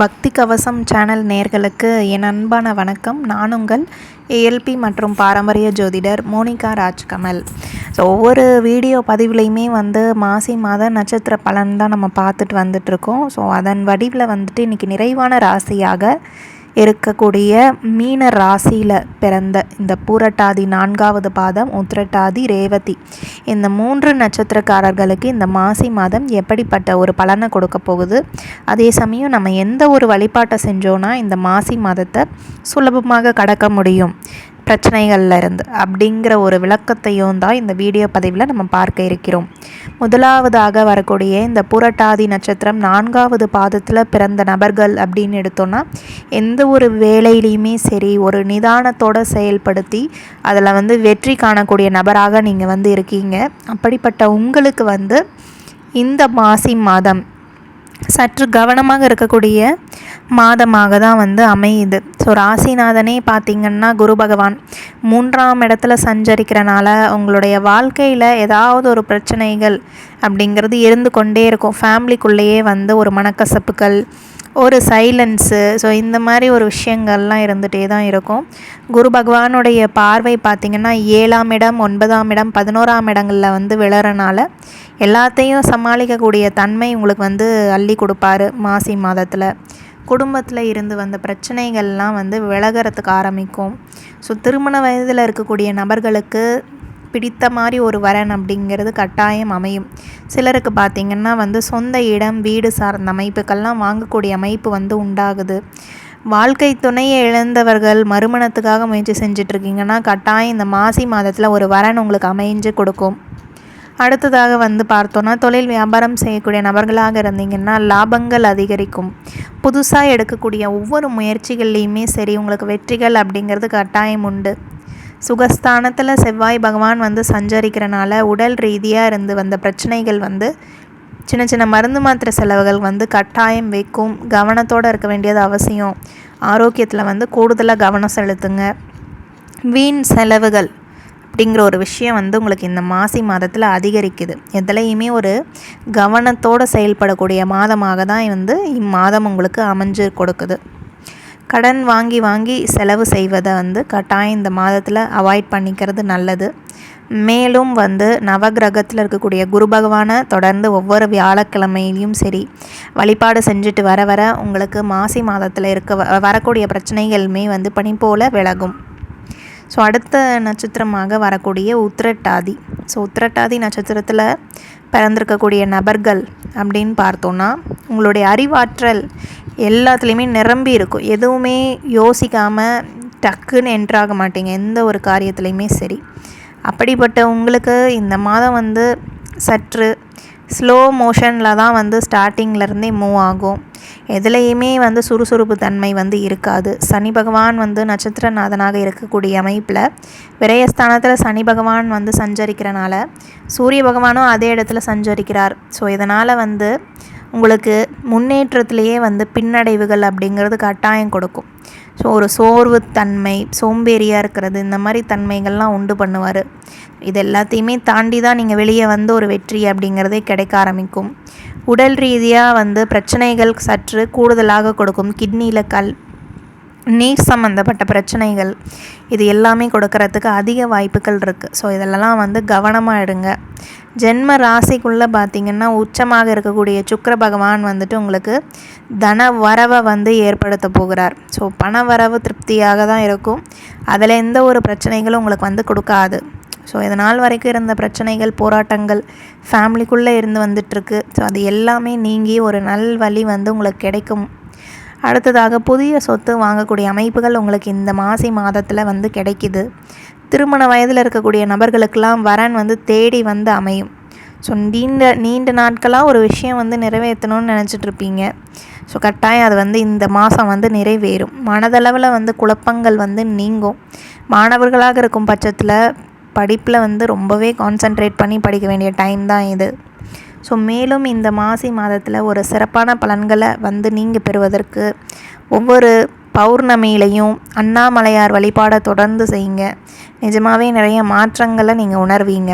பக்தி கவசம் சேனல் நேர்களுக்கு என் அன்பான வணக்கம். நான் உங்கள் ஏஎல்பி மற்றும் பாரம்பரிய ஜோதிடர் மோனிகா ராஜ்கமல். ஸோ ஒவ்வொரு வீடியோ பதிவுலையுமே வந்து மாசி மாத நட்சத்திர பலன் தான் நம்ம பார்த்துட்டு வந்துட்ருக்கோம் ஸோ அதன் வடிவில் வந்துட்டு இன்றைக்கி நிறைவான ராசியாக இருக்கக்கூடிய மீன ராசியில் பிறந்த இந்த பூரட்டாதி நான்காவது பாதம் உத்திரட்டாதி ரேவதி. இந்த மூன்று நட்சத்திரக்காரர்களுக்கு இந்த மாசி மாதம் எப்படிப்பட்ட ஒரு பலனை கொடுக்க போகுது? அதே சமயம் நம்ம எந்த ஒரு வழிபாட்டை செஞ்சோன்னா இந்த மாசி மாதத்தை சுலபமாக கடக்க முடியும். பிரச்சனைகளில் இருந்து அப்படிங்கிற ஒரு விளக்கத்தையும் தான் இந்த வீடியோ பதிவில் நம்ம பார்க்க இருக்கிறோம். முதலாவதாக வரக்கூடிய இந்த புரட்டாதி நட்சத்திரம் நான்காவது பாதத்தில் பிறந்த நபர்கள் அப்படின்னு எடுத்தோன்னா எந்த ஒரு வேலையிலையுமே சரி ஒரு நிதானத்தோடு செயல்படுத்தி அதில் வந்து வெற்றி காணக்கூடிய நபராக நீங்கள் வந்து இருக்கீங்க. அப்படிப்பட்ட உங்களுக்கு வந்து இந்த மாசி மாதம் சற்று கவனமாக இருக்கக்கூடிய மாதமாக தான் வந்து அமையுது. ஸோ ராசிநாதனே பார்த்திங்கன்னா குரு பகவான் மூன்றாம் இடத்துல சஞ்சரிக்கிறனால உங்களுடைய வாழ்க்கையில் ஏதாவது ஒரு பிரச்சனைகள் அப்படிங்கிறது இருந்து கொண்டே இருக்கும். ஃபேமிலிக்குள்ளேயே வந்து ஒரு மனக்கசப்புகள் ஒரு சைலன்ஸு ஸோ இந்த மாதிரி ஒரு விஷயங்கள்லாம் இருந்துகிட்டே தான் இருக்கும். குரு பகவானுடைய பார்வை பார்த்திங்கன்னா ஏழாம் இடம் ஒன்பதாம் இடம் பதினோராம் இடங்களில் வந்து விழறனால எல்லாத்தையும் சமாளிக்கக்கூடிய தன்மை உங்களுக்கு வந்து அள்ளி கொடுப்பாரு மாசி மாதத்தில். குடும்பத்தில் இருந்து வந்த பிரச்சனைகள்லாம் வந்து விலகிறதுக்கு ஆரம்பிக்கும். ஸோ திருமண வயதில் இருக்கக்கூடிய நபர்களுக்கு பிடித்த மாதிரி ஒரு வரன் அப்படிங்கிறது கட்டாயம் அமையும். சிலருக்கு பார்த்திங்கன்னா வந்து சொந்த இடம் வீடு சார்ந்த அமைப்புக்கெல்லாம் வாங்கக்கூடிய அமைப்பு வந்து உண்டாகுது. வாழ்க்கை துணையை இழந்தவர்கள் மறுமணத்துக்காக முயற்சி செஞ்சிட்ருக்கீங்கன்னா கட்டாயம் இந்த மாசி மாதத்தில் ஒரு வரன் உங்களுக்கு அமைஞ்சு கொடுக்கும். அடுத்ததாக வந்து பார்த்தோன்னா தொழில் வியாபாரம் செய்யக்கூடிய நபர்களாக இருந்தீங்கன்னா லாபங்கள் அதிகரிக்கும். புதுசாக எடுக்கக்கூடிய ஒவ்வொரு முயற்சிகள்லேயுமே சரி உங்களுக்கு வெற்றிகள் அப்படிங்கிறது கட்டாயம் உண்டு. சுகஸ்தானத்தில் செவ்வாய் பகவான் வந்து சஞ்சரிக்கிறனால உடல் ரீதியாக இருந்து வந்த பிரச்சனைகள் வந்து சின்ன சின்ன மருந்து மாத்திரை செலவுகள் வந்து கட்டாயம் வைக்கும். கவனத்தோடு இருக்க வேண்டியது அவசியம். ஆரோக்கியத்தில் வந்து கூடுதலாக கவனம் செலுத்துங்க. வீண் செலவுகள் அப்படிங்கிற ஒரு விஷயம் வந்து உங்களுக்கு இந்த மாசி மாதத்தில் அதிகரிக்குது. எதுலேயுமே ஒரு கவனத்தோடு செயல்படக்கூடிய மாதமாக தான் வந்து இம்மாதம் உங்களுக்கு அமைஞ்சு கொடுக்குது. கடன் வாங்கி வாங்கி செலவு செய்வதை வந்து கட்டாயம் இந்த மாதத்தில் அவாய்ட் பண்ணிக்கிறது நல்லது. மேலும் வந்து நவகிரகத்தில் இருக்கக்கூடிய குரு பகவானை தொடர்ந்து ஒவ்வொரு வியாழக்கிழமையிலையும் சரி வழிபாடு செஞ்சுட்டு வர வர உங்களுக்கு மாசி மாதத்தில் இருக்க வரக்கூடிய பிரச்சனைகளுமே வந்து பனி போல் விலகும். ஸோ அடுத்த நட்சத்திரமாக வரக்கூடிய உத்திரட்டாதி. ஸோ உத்திரட்டாதி நட்சத்திரத்தில் பிறந்திருக்கக்கூடிய நபர்கள் அப்படின்னு பார்த்தோன்னா உங்களுடைய அறிவாற்றல் எல்லாத்துலேயுமே நிரம்பி இருக்கும். எதுவுமே யோசிக்காமல் டக்குன்னு என்ட்ராக மாட்டீங்க. எந்த ஒரு காரியத்துலேயுமே சரி. அப்படிப்பட்ட உங்களுக்கு இந்த மாதம் வந்து சற்று ஸ்லோ மோஷனில் தான் வந்து ஸ்டார்டிங்லேருந்தே மூவ் ஆகும். எதுலேயுமே வந்து சுறுசுறுப்பு தன்மை வந்து இருக்காது. சனி பகவான் வந்து நட்சத்திரநாதனாக இருக்கக்கூடிய அமைப்பில் விரயஸ்தானத்தில் சனி பகவான் வந்து சஞ்சரிக்கிறனால சூரிய பகவானும் அதே இடத்துல சஞ்சரிக்கிறார். ஸோ இதனால் வந்து உங்களுக்கு முன்னேற்றத்திலேயே வந்து பின்னடைவுகள் அப்படிங்கிறது கட்டாயம் கொடுக்கும். ஸோ ஒரு சோர்வு தன்மை சோம்பேறியாக இருக்கிறது இந்த மாதிரி தன்மைகள்லாம் உண்டு பண்ணுவார். இது எல்லாத்தையுமே தாண்டி தான் நீங்கள் வெளியே வந்து ஒரு வெற்றி அப்படிங்கிறதே கிடைக்க ஆரம்பிக்கும். உடல் ரீதியாக வந்து பிரச்சனைகள் சற்று கூடுதலாக கொடுக்கும். கிட்னியில் கல் நீர் சம்மந்தப்பட்ட பிரச்சனைகள் இது எல்லாமே கொடுக்கறதுக்கு அதிக வாய்ப்புகள் இருக்குது ஸோ இதெல்லாம் வந்து கவனமாக எடுங்க. ஜென்ம ராசிக்குள்ளே பார்த்திங்கன்னா உச்சமாக இருக்கக்கூடிய சுக்கர பகவான் வந்துட்டு உங்களுக்கு தன வரவை வந்து ஏற்படுத்த போகிறார். ஸோ பண வரவு திருப்தியாக தான் இருக்கும். அதில் எந்த ஒரு பிரச்சனைகளும் உங்களுக்கு வந்து கொடுக்காது. ஸோ இதனால் வரைக்கும் இருந்த பிரச்சனைகள் போராட்டங்கள் ஃபேமிலிக்குள்ளே இருந்து வந்துட்டுருக்கு ஸோ அது எல்லாமே நீங்கி ஒரு நல் வழி வந்து உங்களுக்கு கிடைக்கும். அடுத்ததாக புதிய சொத்து வாங்கக்கூடிய அமைப்புகள் உங்களுக்கு இந்த மாசி மாதத்தில் வந்து கிடைக்கிது. திருமண வயதில் இருக்கக்கூடிய நபர்களுக்கெல்லாம் வரன் வந்து தேடி வந்து அமையும். ஸோ நீண்ட நீண்ட நாட்களாக ஒரு விஷயம் வந்து நிறைவேற்றணும்னு நினச்சிட்ருப்பீங்க. ஸோ கட்டாயம் அது வந்து இந்த மாதம் வந்து நிறைவேறும். மனதளவில் வந்து குழப்பங்கள் வந்து நீங்கும். மாணவர்களாக இருக்கும் பட்சத்தில் படிப்பில் வந்து ரொம்பவே கான்சென்ட்ரேட் பண்ணி படிக்க வேண்டிய டைம் தான் இது. ஸோ மேலும் இந்த மாசி மாதத்தில் ஒரு சிறப்பான பலன்களை வந்து நீங்கள் பெறுவதற்கு ஒவ்வொரு பௌர்ணமியிலையும் அண்ணாமலையார் வழிபாடை தொடர்ந்து செய்யுங்க. நிஜமாகவே நிறைய மாற்றங்களை நீங்கள் உணர்வீங்க.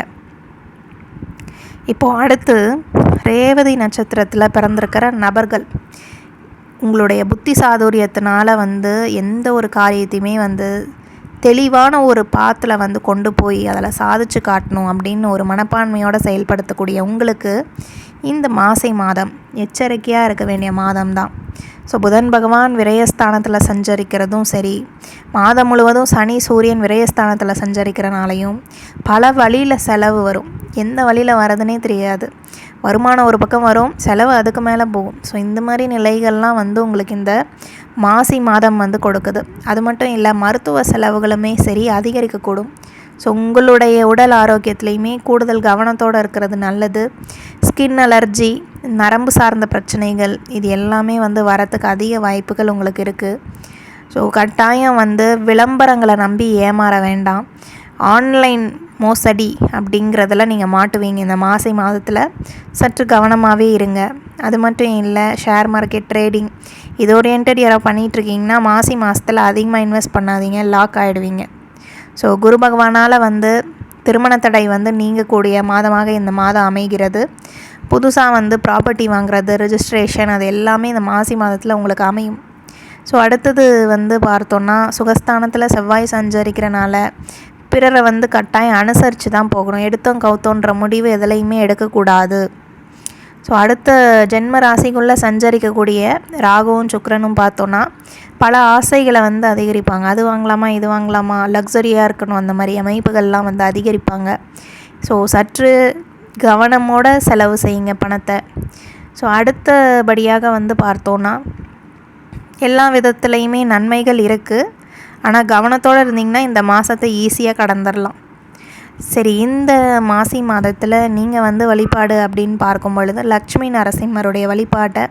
இப்போது அடுத்து ரேவதி நட்சத்திரத்தில் பிறந்திருக்கிற நபர்கள். உங்களுடைய புத்தி சாதுரியத்தினால வந்து எந்த ஒரு காரியத்தையுமே வந்து தெளிவான ஒரு பாத்தில் வந்து கொண்டு போய் அதில் சாதிச்சு காட்டணும் அப்படின்னு ஒரு மனப்பான்மையோடு செயல்படுத்தக்கூடிய உங்களுக்கு இந்த மாசை மாதம் எச்சரிக்கையாக இருக்க வேண்டிய மாதம் தான் ஸோ புதன் பகவான் விரயஸ்தானத்தில் சஞ்சரிக்கிறதும் சரி மாதம் முழுவதும் சனி சூரியன் விரயஸ்தானத்தில் சஞ்சரிக்கிறனாலையும் பல வழியில் செலவு வரும். எந்த வழியில் வரதுனே தெரியாது. வருமானம் ஒரு பக்கம் வரும் செலவு அதுக்கு மேலே போகும். ஸோ இந்த மாதிரி நிலைகள்லாம் வந்து உங்களுக்கு இந்த மாசி மாதம் வந்து கொடுக்குது. அது மட்டும் இல்லை மருத்துவ செலவுகளுமே சரி அதிகரிக்கக்கூடும். ஸோ உங்களுடைய உடல் ஆரோக்கியத்துலேயுமே கூடுதல் கவனத்தோடு இருக்கிறது நல்லது. ஸ்கின் அலர்ஜி நரம்பு சார்ந்த பிரச்சனைகள் இது எல்லாமே வந்து வரத்துக்கு அதிக வாய்ப்புகள் உங்களுக்கு இருக்குது ஸோ கட்டாயம் வந்து விளம்பரங்களை நம்பி ஏமாற வேண்டாம். ஆன்லைன் மோசடி அப்படிங்கிறதெல்லாம் நீங்கள் மாட்டுவீங்க. இந்த மாசி மாதத்தில் சற்று கவனமாகவே இருங்க. அது மட்டும் இல்லை ஷேர் மார்க்கெட் ட்ரேடிங் இது ஓரியன்ட் யாராவது பண்ணிகிட்ருக்கீங்கன்னா மாசி மாதத்தில் அதிகமாக இன்வெஸ்ட் பண்ணாதீங்க லாக் ஆகிடுவீங்க ஸோ குரு பகவானால் வந்து திருமண தடை வந்து நீங்கக்கூடிய மாதமாக இந்த மாதம் அமைகிறது. புதுசாக வந்து ப்ராப்பர்ட்டி வாங்குறது ரிஜிஸ்ட்ரேஷன் அது எல்லாமே இந்த மாசி மாதத்தில் உங்களுக்கு அமையும். ஸோ அடுத்தது வந்து பார்த்தோன்னா சுகஸ்தானத்தில் செவ்வாய் சஞ்சரிக்கிறனால பிறரை வந்து கட்டாயம் அனுசரித்து தான் போகணும். எடுத்தோம் கவுத்தோன்ற முடிவு எதுலையுமே எடுக்கக்கூடாது. ஸோ அடுத்த ஜென்ம ராசிக்குள்ளே சஞ்சரிக்கக்கூடிய ராகுவும் சுக்கரனும் பார்த்தோன்னா பல ஆசைகளை வந்து அதிகரிப்பாங்க. அது வாங்கலாமா இது வாங்கலாமா லக்ஸரியாக இருக்கணும் அந்த மாதிரி அமைப்புகள்லாம் வந்து அதிகரிப்பாங்க. ஸோ சற்று கவனமோட செலவு செய்யுங்க பணத்தை. ஸோ அடுத்தபடியாக வந்து பார்த்தோன்னா எல்லா விதத்துலேயுமே நன்மைகள் இருக்குது ஆனால் கவனத்தோடு இருந்தீங்கன்னா இந்த மாதத்தை ஈஸியாக கடந்துடலாம் சரி இந்த மாசி மாதத்தில் நீங்கள் வந்து வழிபாடு அப்படின்னு பார்க்கும் பொழுது லக்ஷ்மி நரசிம்மருடைய வழிபாட்டை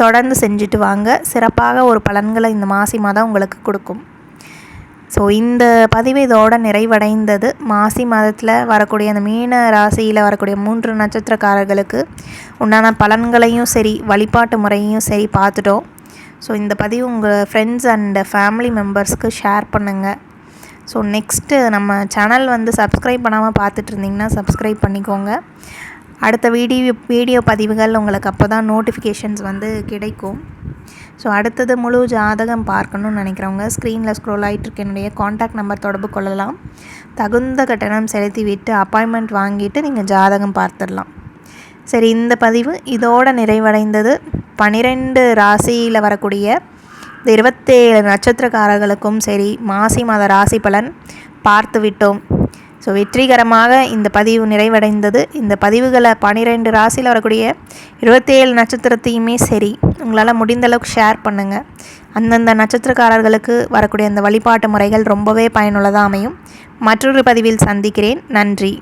தொடர்ந்து செஞ்சுட்டு வாங்க. சிறப்பாக ஒரு பலன்களை இந்த மாசி மாதம் உங்களுக்கு கொடுக்கும். ஸோ இந்த பதிவு இதோட நிறைவடைந்தது. மாசி மாதத்தில் வரக்கூடிய அந்த மீன ராசியில் வரக்கூடிய மூன்று நட்சத்திரக்காரர்களுக்கு உண்டான பலன்களையும் சரி வழிபாட்டு முறையும் சரி பார்த்துட்டோம். ஸோ இந்த பதிவு உங்கள் ஃப்ரெண்ட்ஸ் அண்ட் ஃபேமிலி மெம்பர்ஸ்க்கு ஷேர் பண்ணுங்கள் ஸோ நெக்ஸ்ட்டு நம்ம சேனல் வந்து சப்ஸ்கிரைப் பண்ணாமல் பார்த்துட்டு இருந்தீங்கன்னா சப்ஸ்கிரைப் பண்ணிக்கோங்க. அடுத்த வீடியோ வீடியோ பதிவுகள் உங்களுக்கு அப்போ தான் நோட்டிஃபிகேஷன்ஸ் வந்து கிடைக்கும். ஸோ அடுத்தது முழு ஜாதகம் பார்க்கணும்னு நினைக்கிறவங்க ஸ்க்ரீனில் ஸ்க்ரோல் ஆகிட்டு என்னுடைய காண்டாக்ட் நம்பர் தொடர்பு கொள்ளலாம். தகுந்த கட்டணம் செலுத்தி விட்டு அப்பாயின்மெண்ட் வாங்கிட்டு நீங்கள் ஜாதகம் பார்த்துடலாம். சரி இந்த பதிவு இதோட நிறைவடைந்தது. பனிரெண்டு ராசியில் வரக்கூடிய இந்த இருபத்தேழு நட்சத்திரக்காரர்களுக்கும் சரி மாசி மாத ராசி பலன் பார்த்து விட்டோம். ஸோ வெற்றிகரமாக இந்த பதிவு நிறைவடைந்தது. இந்த பதிவுகளை பனிரெண்டு ராசியில் வரக்கூடிய இருபத்தேழு நட்சத்திரத்தையுமே சரி உங்களால் முடிந்த அளவுக்கு ஷேர் பண்ணுங்கள் அந்தந்த நட்சத்திரக்காரர்களுக்கு வரக்கூடிய அந்த வழிபாட்டு முறைகள் ரொம்பவே பயனுள்ளதாக அமையும். மற்றொரு பதிவில் சந்திக்கிறேன். நன்றி.